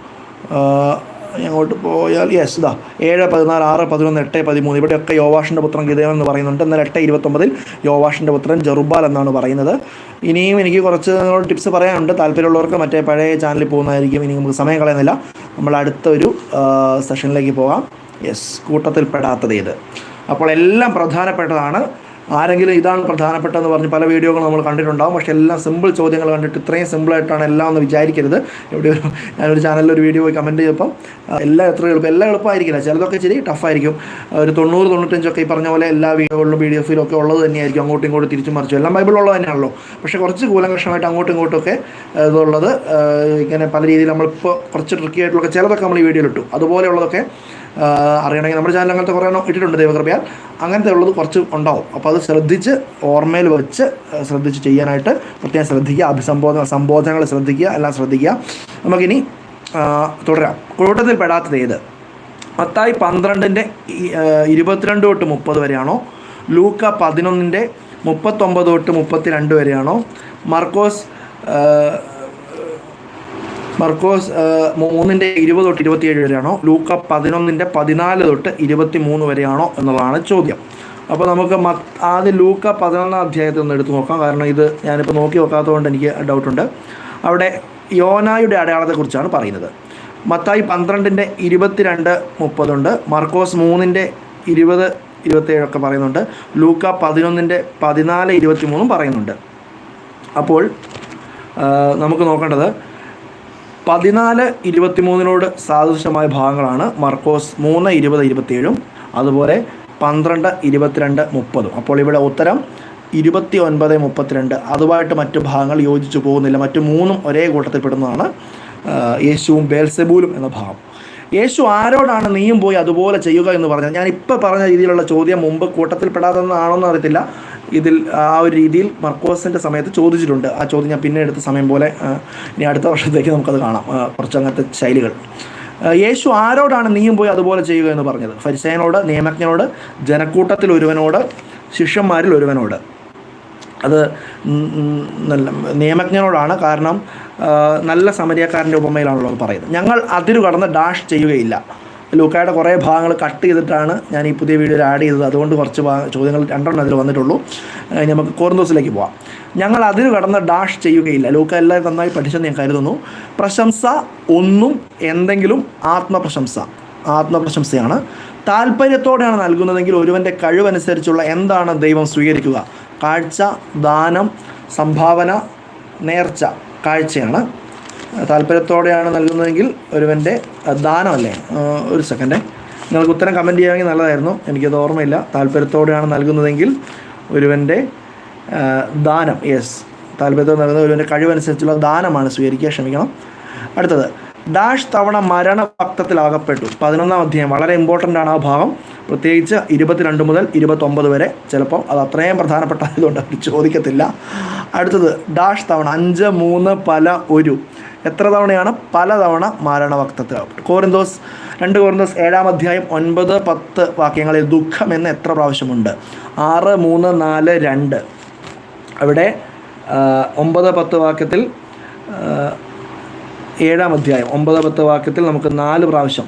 അങ്ങോട്ട് പോയാൽ യെസ് ഇതാ ഏഴ് പതിനാല് ആറ് പതിനൊന്ന് എട്ട് പതിമൂന്ന് ഇവിടെയൊക്കെ യോവാഷിന്റെ പുത്രൻ ഗിതേവൻ എന്ന് പറയുന്നുണ്ട്. എന്നാൽ എട്ട് ഇരുപത്തൊമ്പതിൽ യോവാഷിന്റെ പുത്രൻ ജെറുബാൽ എന്നാണ് പറയുന്നത്. ഇനിയും എനിക്ക് കുറച്ച് ടിപ്സ് പറയാനുണ്ട്. താല്പര്യമുള്ളവർക്ക് മറ്റേ പഴയ ചാനലിൽ പോകുന്നതായിരിക്കും. ഇനി നമുക്ക് സമയം കളയുന്നില്ല. നമ്മൾ അടുത്തൊരു സെഷനിലേക്ക് പോകാം യെസ് കൂട്ടത്തിൽപ്പെടാത്തത് ഇത്. അപ്പോൾ എല്ലാം പ്രധാനപ്പെട്ടതാണ്. ആരെങ്കിലും ഇതാണ് പ്രധാനപ്പെട്ടതെന്ന് പറഞ്ഞ് പല വീഡിയോകൾ നമ്മൾ കണ്ടിട്ടുണ്ടാകും പക്ഷേ എല്ലാം സിമ്പിൾ ചോദ്യങ്ങൾ കണ്ടിട്ട് ഇത്രയും സിമ്പിളായിട്ടാണ് എല്ലാം ഒന്ന് വിചാരിക്കരുത്. ഇവിടെ ഒരു ഞാനൊരു ചാനലിൽ ഒരു വീഡിയോ കമന്റ് ചെയ്തപ്പം എല്ലാം എത്ര എളുപ്പം എല്ലാം എളുപ്പമായിരിക്കില്ല. ചിലതൊക്കെ ഇച്ചിരി ടഫായിരിക്കും ഒരു തൊണ്ണൂറ് തൊണ്ണൂറ്റഞ്ചൊക്കെ ഈ പറഞ്ഞ പോലെ എല്ലാ വീഡിയോകളിലും പി ഡി എഫിലും ഒക്കെ ഉള്ളത് തന്നെയായിരിക്കും. അങ്ങോട്ടും ഇങ്ങോട്ടും തിരിച്ചു മറിച്ചു. എല്ലാം ബൈബിളുള്ളത് തന്നെയാണല്ലോ. പക്ഷേ കുറച്ച് കൂലങ്കഷമായിട്ട് അങ്ങോട്ടും ഇങ്ങോട്ടുമൊക്കെ ഇതുള്ളത് ഇങ്ങനെ പല രീതിയിൽ നമ്മളിപ്പോൾ കുറച്ച് ട്രിക്കി ആയിട്ടുള്ള ചിലതൊക്കെ നമ്മൾ ഈ വീഡിയോയിലിട്ടു അതുപോലെയുള്ളതൊക്കെ അറിയണമെങ്കിൽ നമ്മുടെ ചാനൽ അങ്ങനത്തെ കുറേ എണ്ണം ഇട്ടിട്ടുണ്ട് ദൈവകൃപയാൽ. അങ്ങനത്തെ ഉള്ളത് കുറച്ച് ഉണ്ടാവും. അപ്പോൾ അത് ശ്രദ്ധിച്ച് ഓർമ്മയിൽ വെച്ച് ശ്രദ്ധിച്ച് ചെയ്യാനായിട്ട് പ്രത്യേകം ശ്രദ്ധിക്കുക. അഭിസംബോധന സംബോധനകൾ ശ്രദ്ധിക്കുക എല്ലാം ശ്രദ്ധിക്കുക. നമുക്കിനി തുടരാം. കൂട്ടത്തിൽ പെടാത്തത് ഏത്? പത്തായി പന്ത്രണ്ടിന്റെ ഇരുപത്തിരണ്ട് തൊട്ട് മുപ്പത് വരെയാണോ? ലൂക്ക പതിനൊന്നിന്റെ മുപ്പത്തൊമ്പത് തൊട്ട് മുപ്പത്തി രണ്ട് വരെയാണോ? മർക്കോസ് മർക്കോസ് മൂന്നിന്റെ ഇരുപത് തൊട്ട് ഇരുപത്തിയേഴ് വരെയാണോ? ലൂക്ക പതിനൊന്നിന്റെ പതിനാല് തൊട്ട് ഇരുപത്തി മൂന്ന് വരെയാണോ എന്നുള്ളതാണ് ചോദ്യം. അപ്പോൾ നമുക്ക് മ ആദ്യം ലൂക്ക പതിനൊന്നാം അധ്യായത്തിൽ ഒന്ന് എടുത്തു നോക്കാം. കാരണം ഇത് ഞാനിപ്പോൾ നോക്കി നോക്കാത്തതുകൊണ്ട് എനിക്ക് ഡൗട്ടുണ്ട്. അവിടെ യോനായുടെ അടയാളത്തെക്കുറിച്ചാണ് പറയുന്നത്. മത്തായി പന്ത്രണ്ടിന്റെ ഇരുപത്തിരണ്ട് മുപ്പതുണ്ട്. മർക്കോസ് മൂന്നിന്റെ ഇരുപത് ഇരുപത്തേഴൊക്കെ പറയുന്നുണ്ട്. ലൂക്ക പതിനൊന്നിന്റെ പതിനാല് ഇരുപത്തി മൂന്നും പറയുന്നുണ്ട്. അപ്പോൾ നമുക്ക് നോക്കേണ്ടത് പതിനാല് ഇരുപത്തിമൂന്നിനോട് സാദൃശ്യമായ ഭാഗങ്ങളാണ് മർക്കോസ് മൂന്ന് ഇരുപത് ഇരുപത്തിയേഴും അതുപോലെ പന്ത്രണ്ട് ഇരുപത്തിരണ്ട് മുപ്പതും. അപ്പോൾ ഇവിടെ ഉത്തരം ഇരുപത്തി ഒൻപത് മുപ്പത്തിരണ്ട്. അതുമായിട്ട് മറ്റു ഭാഗങ്ങൾ യോജിച്ചു പോകുന്നില്ല. മറ്റു മൂന്നും ഒരേ കൂട്ടത്തിൽപ്പെടുന്നതാണ് പെടുന്നതാണ് യേശുവും ബേൽസെബൂലും എന്ന ഭാഗം. യേശു ആരോടാണ് നീയും പോയി അതുപോലെ ചെയ്യുക എന്ന് പറഞ്ഞാൽ ഞാൻ ഇപ്പോൾ പറഞ്ഞ രീതിയിലുള്ള ചോദ്യം മുമ്പ് കൂട്ടത്തിൽപ്പെടാതെന്നാണോന്ന് അറിയത്തില്ല. ഇതിൽ ആ ഒരു രീതിയിൽ മർക്കോസിന്റെ സമയത്ത് ചോദിച്ചിട്ടുണ്ട്. ആ ചോദ്യം ഞാൻ പിന്നെ എടുത്ത സമയം പോലെ ഇനി അടുത്ത വർഷത്തേക്ക് നമുക്കത് കാണാം. കുറച്ച് അങ്ങനത്തെ ശൈലികൾ. യേശു ആരോടാണ് നീയും പോയി അതുപോലെ ചെയ്യുക എന്ന് പറഞ്ഞത്? ഫരിസയനോട് നിയമജ്ഞനോട് ജനക്കൂട്ടത്തിൽ ഒരുവനോട് ശിഷ്യന്മാരിൽ ഒരുവനോട്? അത് നല്ല നിയമജ്ഞനോടാണ്. കാരണം നല്ല സമരിയക്കാരന്റെ ഉപമയിലാണല്ലോ പറയുന്നത്. ഞങ്ങൾ അതിരു കടന്ന് ഡാഷ് ചെയ്യുകയില്ല. ലൂക്കായുടെ കുറേ ഭാഗങ്ങൾ കട്ട് ചെയ്തിട്ടാണ് ഞാൻ ഈ പുതിയ വീഡിയോയിൽ ആഡ് ചെയ്തത്. അതുകൊണ്ട് കുറച്ച് ചോദ്യങ്ങൾ രണ്ടെണ്ണം അതിൽ വന്നിട്ടുള്ളൂ. നമുക്ക് കോർന്തോസിലേക്ക് പോവാം. ഞങ്ങൾ അതിന് കടന്ന് ഡാഷ് ചെയ്യുകയില്ല. ലൂക്ക എല്ലാവരും നന്നായി പഠിച്ചെന്ന് ഞാൻ കരുതുന്നു. പ്രശംസ ഒന്നും എന്തെങ്കിലും ആത്മപ്രശംസ. ആത്മപ്രശംസയാണ്. താല്പര്യത്തോടെയാണ് നൽകുന്നതെങ്കിൽ ഒരുവന്റെ കഴിവനുസരിച്ചുള്ള എന്താണ് ദൈവം സ്വീകരിക്കുക? കാഴ്ച ദാനം സംഭാവന നേർച്ച കാഴ്ചയാണ്. താല്പര്യത്തോടെയാണ് നൽകുന്നതെങ്കിൽ ഒരുവന്റെ ദാനമല്ലേ? ഒരു സെക്കൻഡ് നിങ്ങൾക്ക് ഉത്തരം കമന്റ് ചെയ്യുമെങ്കിൽ നല്ലതായിരുന്നു. എനിക്കത് ഓർമ്മയില്ല. താല്പര്യത്തോടെയാണ് നൽകുന്നതെങ്കിൽ ഒരുവന്റെ ദാനം. യെസ് താല്പര്യത്തോടെ നൽകുന്ന ഒരുവന്റെ കഴിവനുസരിച്ചുള്ള ദാനമാണ് സ്വീകരിക്കുക ക്ഷമിക്കണം അടുത്തത്. ഡാഷ് തവണ മരണഭക്തത്തിലാകപ്പെട്ടു. പതിനൊന്നാം അധ്യായം. വളരെ ഇമ്പോർട്ടന്റ് ആണ് ആ ഭാഗം. പ്രത്യേകിച്ച് ഇരുപത്തിരണ്ട് മുതൽ ഇരുപത്തൊമ്പത് വരെ. ചിലപ്പോൾ അത് അത്രയും പ്രധാനപ്പെട്ട ആയതുകൊണ്ട് അവർ ചോദിക്കത്തില്ല. അടുത്തത്. ഡാഷ് തവണ. അഞ്ച് മൂന്ന് പല ഒരു. എത്ര തവണയാണ് പല തവണ മരണഭക്തത്തിലാകപ്പെട്ടു കോറിന്തോസ് രണ്ട് കോറിന്തോസ് ഏഴാം അധ്യായം ഒൻപത് പത്ത് വാക്യങ്ങളിൽ ദുഃഖം എന്ന് എത്ര പ്രാവശ്യമുണ്ട്? ആറ് മൂന്ന് നാല് രണ്ട്. അവിടെ ഒമ്പത് പത്ത് വാക്യത്തിൽ ഏഴാം അധ്യായം ഒമ്പത് പത്ത് വാക്യത്തിൽ നമുക്ക് നാല് പ്രാവശ്യം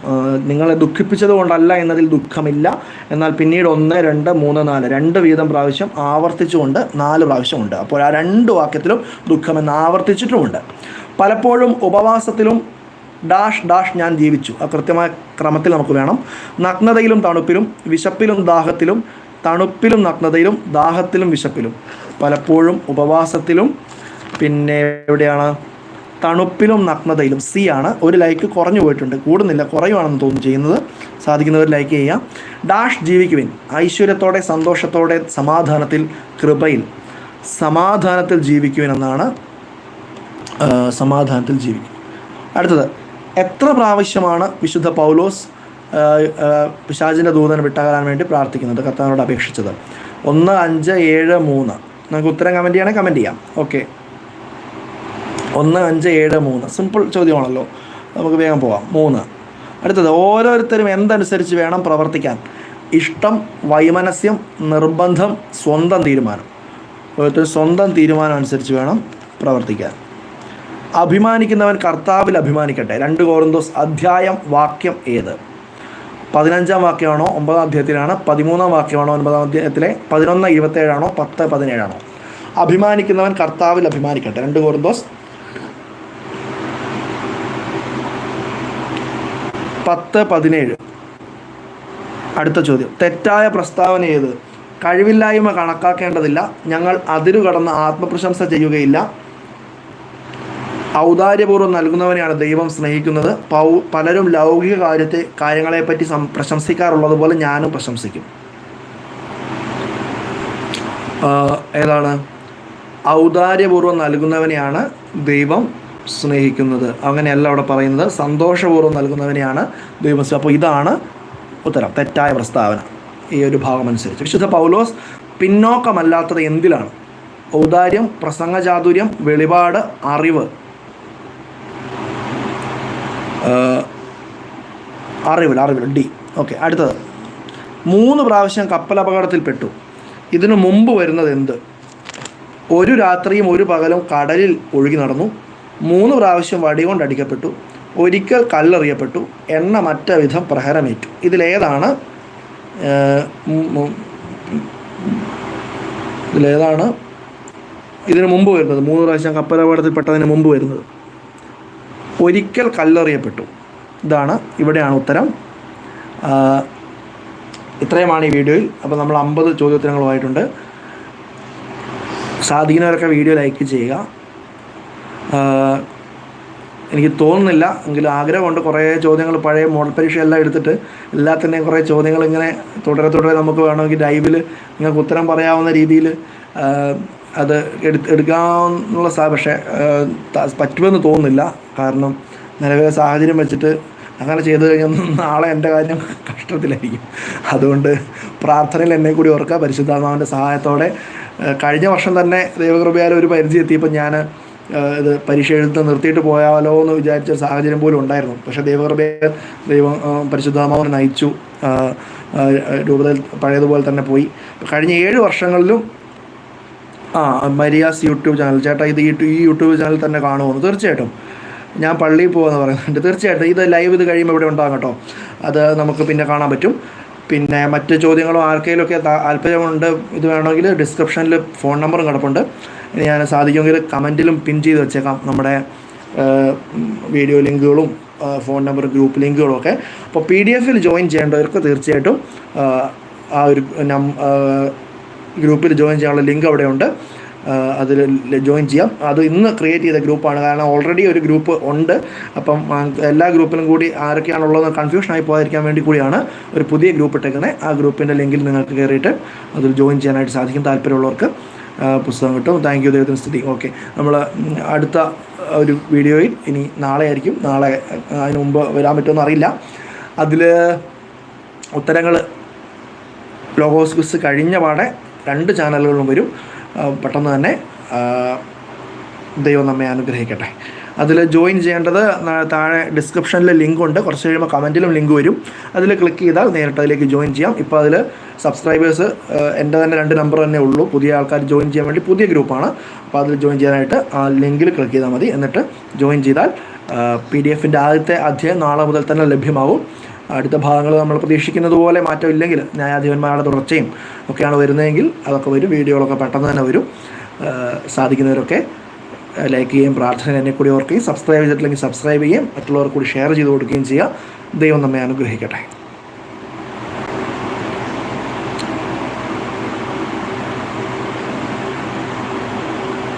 നിങ്ങളെ ദുഃഖിപ്പിച്ചത് കൊണ്ടല്ല എന്നതിൽ ദുഃഖമില്ല. എന്നാൽ പിന്നീട് ഒന്ന് രണ്ട് മൂന്ന് നാല് രണ്ട് വീതം പ്രാവശ്യം ആവർത്തിച്ചുകൊണ്ട് നാല് പ്രാവശ്യമുണ്ട് അപ്പോൾ ആ രണ്ട് വാക്യത്തിലും ദുഃഖമെന്ന് ആവർത്തിച്ചിട്ടുമുണ്ട്. പലപ്പോഴും ഉപവാസത്തിലും ഡാഷ് ഡാഷ് ഞാൻ ജീവിച്ചു. ആ കൃത്യമായ ക്രമത്തിൽ നമുക്ക് വേണം. നഗ്നതയിലും തണുപ്പിലും വിശപ്പിലും ദാഹത്തിലും തണുപ്പിലും നഗ്നതയിലും ദാഹത്തിലും വിശപ്പിലും. പലപ്പോഴും ഉപവാസത്തിലും പിന്നെ എവിടെയാണ്? തണുപ്പിലും നഗ്നതയിലും. സി ആണ്. ഒരു ലൈക്ക് കുറഞ്ഞു പോയിട്ടുണ്ട്. കൂടുന്നില്ല കുറയുവാണെന്ന് തോന്നുന്നു ചെയ്യുന്നത്. സാധിക്കുന്നവർ ലൈക്ക് ചെയ്യാം ഡാഷ് ജീവിക്കുവിൻ. ഐശ്വര്യത്തോടെ സന്തോഷത്തോടെ സമാധാനത്തിൽ കൃപയിൽ. സമാധാനത്തിൽ ജീവിക്കുവിൻ എന്നാണ് സമാധാനത്തിൽ ജീവിക്കും. അടുത്തത് എത്ര പ്രാവശ്യമാണ് വിശുദ്ധ പൗലോസ് പിശാചിന്റെ ദൂതനെ വിട്ടകലാൻ വേണ്ടി പ്രാർത്ഥിക്കുന്നത്? കർത്താവിനോട് അപേക്ഷിച്ചത്. ഒന്ന് അഞ്ച് ഏഴ് മൂന്ന്. നമുക്ക് ഉത്തരം കമന്റ് ചെയ്യണമെങ്കിൽ കമന്റ് ചെയ്യാം. ഓക്കെ ഒന്ന് അഞ്ച് ഏഴ് മൂന്ന്. സിമ്പിൾ ചോദ്യമാണല്ലോ. നമുക്ക് വേഗം പോവാം. മൂന്ന്. അടുത്തത് ഓരോരുത്തരും എന്തനുസരിച്ച് വേണം പ്രവർത്തിക്കാൻ? ഇഷ്ടം വൈമനസ്യം നിർബന്ധം സ്വന്തം തീരുമാനം. ഓരോരുത്തരും സ്വന്തം തീരുമാനം അനുസരിച്ച് വേണം പ്രവർത്തിക്കാൻ. അഭിമാനിക്കുന്നവൻ കർത്താവിൽ അഭിമാനിക്കട്ടെ. രണ്ട് കോറിന്തോസ് അധ്യായം വാക്യം ഏത്? പതിനഞ്ചാം വാക്യമാണോ ഒമ്പതാം അധ്യായത്തിലാണ്? പതിമൂന്നാം വാക്യമാണോ ഒൻപതാം അധ്യായത്തിലെ? പതിനൊന്ന് ഇരുപത്തേഴാണോ? പത്ത് പതിനേഴാണോ? അഭിമാനിക്കുന്നവൻ കർത്താവിൽ അഭിമാനിക്കട്ടെ. രണ്ട് കോറിന്തോസ് പത്ത് പതിനേഴ്. അടുത്ത ചോദ്യം. തെറ്റായ പ്രസ്താവന ഏത്? കഴിവില്ലായ്മ കണക്കാക്കേണ്ടതില്ല. ഞങ്ങൾ അതിരു കടന്ന് ആത്മപ്രശംസ ചെയ്യുകയില്ല. ഔദാര്യപൂർവം നൽകുന്നവനെയാണ് ദൈവം സ്നേഹിക്കുന്നത്. പൗ പലരും ലൗകിക കാര്യത്തെ കാര്യങ്ങളെപ്പറ്റി സം പ്രശംസിക്കാറുള്ളതുപോലെ ഞാനും പ്രശംസിക്കും. ഏതാണ്? ഔദാര്യപൂർവം നൽകുന്നവനെയാണ് ദൈവം സ്നേഹിക്കുന്നത്. അങ്ങനെയല്ല അവിടെ പറയുന്നത്. സന്തോഷപൂർവം നൽകുന്നവനെയാണ് ദൈവം അപ്പോൾ ഇതാണ് ഉത്തരം. തെറ്റായ പ്രസ്താവന. ഈ ഒരു ഭാഗം അനുസരിച്ച്. വിശുദ്ധ പൗലോസ് പിന്നോക്കമല്ലാത്തത് എന്തിലാണ്? ഔദാര്യം പ്രസംഗചാതുര്യം വെളിപാട് അറിവ്. അറിവിൽ അറിവിൽ ഡി. ഓക്കെ അടുത്തത്. മൂന്ന് പ്രാവശ്യം കപ്പൽ അപകടത്തിൽപ്പെട്ടു ഇതിനു മുമ്പ് വരുന്നത് എന്ത്? ഒരു രാത്രിയും ഒരു പകലും കടലിൽ ഒഴുകി നടന്നു. മൂന്ന് പ്രാവശ്യം വടികൊണ്ട് അടിക്കപ്പെട്ടു. ഒരിക്കൽ കല്ലെറിയപ്പെട്ടു. എണ്ണ മറ്റ വിധം പ്രഹരമേറ്റു. ഇതിലേതാണ് ഇതിലേതാണ് ഇതിനു മുമ്പ് വരുന്നത്. മൂന്ന് പ്രാവശ്യം കപ്പൽ അപകടത്തിൽപ്പെട്ടതിന് മുമ്പ് വരുന്നത്. ഒരിക്കൽ കല്ലെറിയപ്പെട്ടു. ഇതാണ് ഇവിടെയാണ് ഉത്തരം. ഇത്രയുമാണ് ഈ വീഡിയോയിൽ. അപ്പോൾ നമ്മൾ അമ്പത് ചോദ്യോത്തരങ്ങളുമായിട്ടുണ്ട്. സാധിക്കുന്നവരൊക്കെ വീഡിയോ ലൈക്ക് ചെയ്യുക. എനിക്ക് തോന്നുന്നില്ല. എങ്കിലും ആഗ്രഹമുണ്ട് കുറേ ചോദ്യങ്ങൾ പഴയ മോഡൽ പരീക്ഷ എല്ലാം എടുത്തിട്ട് എല്ലാത്തിന്റെയും കുറേ ചോദ്യങ്ങൾ ഇങ്ങനെ തുടരെ തുടരെ നമുക്ക് വേണമെങ്കിൽ ലൈവിൽ നിങ്ങൾക്ക് ഉത്തരം പറയാവുന്ന രീതിയിൽ അത് എടുക്കാവുന്നുള്ള പക്ഷേ പറ്റുമെന്ന് തോന്നുന്നില്ല. കാരണം നിലവിലെ സാഹചര്യം വെച്ചിട്ട് അങ്ങനെ ചെയ്തു കഴിഞ്ഞാൽ നാളെ എന്റെ കാര്യം കഷ്ടത്തിലായിരിക്കും. അതുകൊണ്ട് പ്രാർത്ഥനയിൽ എന്നെ കൂടി ഓർക്കുക. പരിശുദ്ധാത്മാവിന്റെ സഹായത്തോടെ കഴിഞ്ഞ വർഷം തന്നെ ദൈവകൃപയാൽ ഒരു പരിധി എത്തിയപ്പോൾ ഞാൻ ഇത് പരീക്ഷ എഴുത്ത് നിർത്തിയിട്ട് പോയാലോ എന്ന് വിചാരിച്ച സാഹചര്യം പോലും ഉണ്ടായിരുന്നു. പക്ഷേ ദൈവകൃപയെ ദൈവം പരിശുദ്ധാത്മാവിനെ നയിച്ചു. രൂപതയിൽ പഴയതുപോലെ തന്നെ പോയി. കഴിഞ്ഞ ഏഴ് വർഷങ്ങളിലും ആ മരിയാസ് യൂട്യൂബ് ചാനൽ. ചേട്ടാ ഇത് ഈ യൂട്യൂബ് ചാനൽ തന്നെ കാണുമോ തീർച്ചയായിട്ടും. ഞാൻ പള്ളിയിൽ പോകുമെന്ന് പറയുന്നുണ്ട്. തീർച്ചയായിട്ടും ഇത് ലൈവ് ഇത് കഴിയുമ്പോൾ ഇവിടെ ഉണ്ടാകും കേട്ടോ. അത് നമുക്ക് പിന്നെ കാണാൻ പറ്റും. പിന്നെ മറ്റ് ചോദ്യങ്ങളോ ആർക്കെങ്കിലുമൊക്കെ താല്പര്യമുണ്ട് ഇത് വേണമെങ്കിൽ ഡിസ്ക്രിപ്ഷനിൽ ഫോൺ നമ്പറും കിടപ്പുണ്ട്. ഇനി ഞാൻ സാധിക്കുമെങ്കിൽ കമന്റിലും പിൻ ചെയ്ത് വെച്ചേക്കാം നമ്മുടെ വീഡിയോ ലിങ്കുകളും ഫോൺ നമ്പർ ഗ്രൂപ്പ് ലിങ്കുകളും ഒക്കെ. അപ്പോൾ പി ഡി എഫിൽ ജോയിൻ ചെയ്യേണ്ടവർക്ക് തീർച്ചയായിട്ടും ആ ഒരു ഗ്രൂപ്പിൽ ജോയിൻ ചെയ്യാനുള്ള ലിങ്ക് അവിടെ ഉണ്ട്. അതിൽ ജോയിൻ ചെയ്യാം. അത് ഇന്ന് ക്രിയേറ്റ് ചെയ്ത ഗ്രൂപ്പാണ്. കാരണം ഓൾറെഡി ഒരു ഗ്രൂപ്പ് ഉണ്ട്. അപ്പം എല്ലാ ഗ്രൂപ്പിലും കൂടി ആരൊക്കെയാണുള്ളതെന്ന് കൺഫ്യൂഷൻ ആയി പോകാതിരിക്കാൻ വേണ്ടി കൂടിയാണ് ഒരു പുതിയ ഗ്രൂപ്പ് ഇട്ടേക്കുന്നത് ആ ഗ്രൂപ്പിന്റെ ലിങ്കിൽ നിങ്ങൾക്ക് കയറിയിട്ട് അതിൽ ജോയിൻ ചെയ്യാനായിട്ട് സാധിക്കും താല്പര്യമുള്ളവർക്ക്. പുസ്തകം കിട്ടും. താങ്ക് യു ദൈവത്തിന് സ്ഥിതി ഓക്കെ നമ്മൾ അടുത്ത ഒരു വീഡിയോയിൽ ഇനി നാളെ ആയിരിക്കും. നാളെ അതിന് മുമ്പ് വരാൻ പറ്റുമെന്ന് അറിയില്ല. അതിൽ ഉത്തരങ്ങൾ ലോഗോസ് കഴിഞ്ഞ പാടെ രണ്ട് ചാനലുകളിലും വരും. പെട്ടെന്ന് തന്നെ ദൈവം നമ്മെ അനുഗ്രഹിക്കട്ടെ. അതിൽ ജോയിൻ ചെയ്യേണ്ടത് താഴെ ഡിസ്ക്രിപ്ഷനിൽ ലിങ്ക് ഉണ്ട്. കുറച്ച് കഴിയുമ്പോൾ കമന്റിലും ലിങ്ക് വരും. അതിൽ ക്ലിക്ക് ചെയ്താൽ നേരിട്ട് അതിലേക്ക് ജോയിൻ ചെയ്യാം. ഇപ്പോൾ അതിൽ സബ്സ്ക്രൈബേഴ്സ് എന്റെ തന്നെ രണ്ട് നമ്പർ തന്നെ ഉള്ളൂ. പുതിയ ആൾക്കാർ ജോയിൻ ചെയ്യാൻ വേണ്ടി പുതിയ ഗ്രൂപ്പാണ്. അപ്പോൾ അതിൽ ജോയിൻ ചെയ്യാനായിട്ട് ആ ലിങ്കിൽ ക്ലിക്ക് ചെയ്താൽ മതി. എന്നിട്ട് ജോയിൻ ചെയ്താൽ പി ഡി എഫിന്റെ ആദ്യത്തെ അധ്യായം നാളെ മുതൽ തന്നെ ലഭ്യമാവും. അടുത്ത ഭാഗങ്ങൾ നമ്മൾ പ്രതീക്ഷിക്കുന്നത് പോലെ മാറ്റമില്ലെങ്കിൽ ന്യായാധിപന്മാരുടെ തുടർച്ചയും ഒക്കെയാണ് വരുന്നതെങ്കിൽ അതൊക്കെ വരും. വീഡിയോകളൊക്കെ പെട്ടെന്ന് തന്നെ വരും. സാധിക്കുന്നവരൊക്കെ ലൈക്ക് ചെയ്യുകയും പ്രാർത്ഥന എന്നെ കൂടി ഓർക്കുകയും സബ്സ്ക്രൈബ് ചെയ്തിട്ടില്ലെങ്കിൽ സബ്സ്ക്രൈബ് ചെയ്യുകയും മറ്റുള്ളവർ കൂടി ഷെയർ ചെയ്ത് കൊടുക്കുകയും ചെയ്യുക. ദൈവം നമ്മെ അനുഗ്രഹിക്കട്ടെ.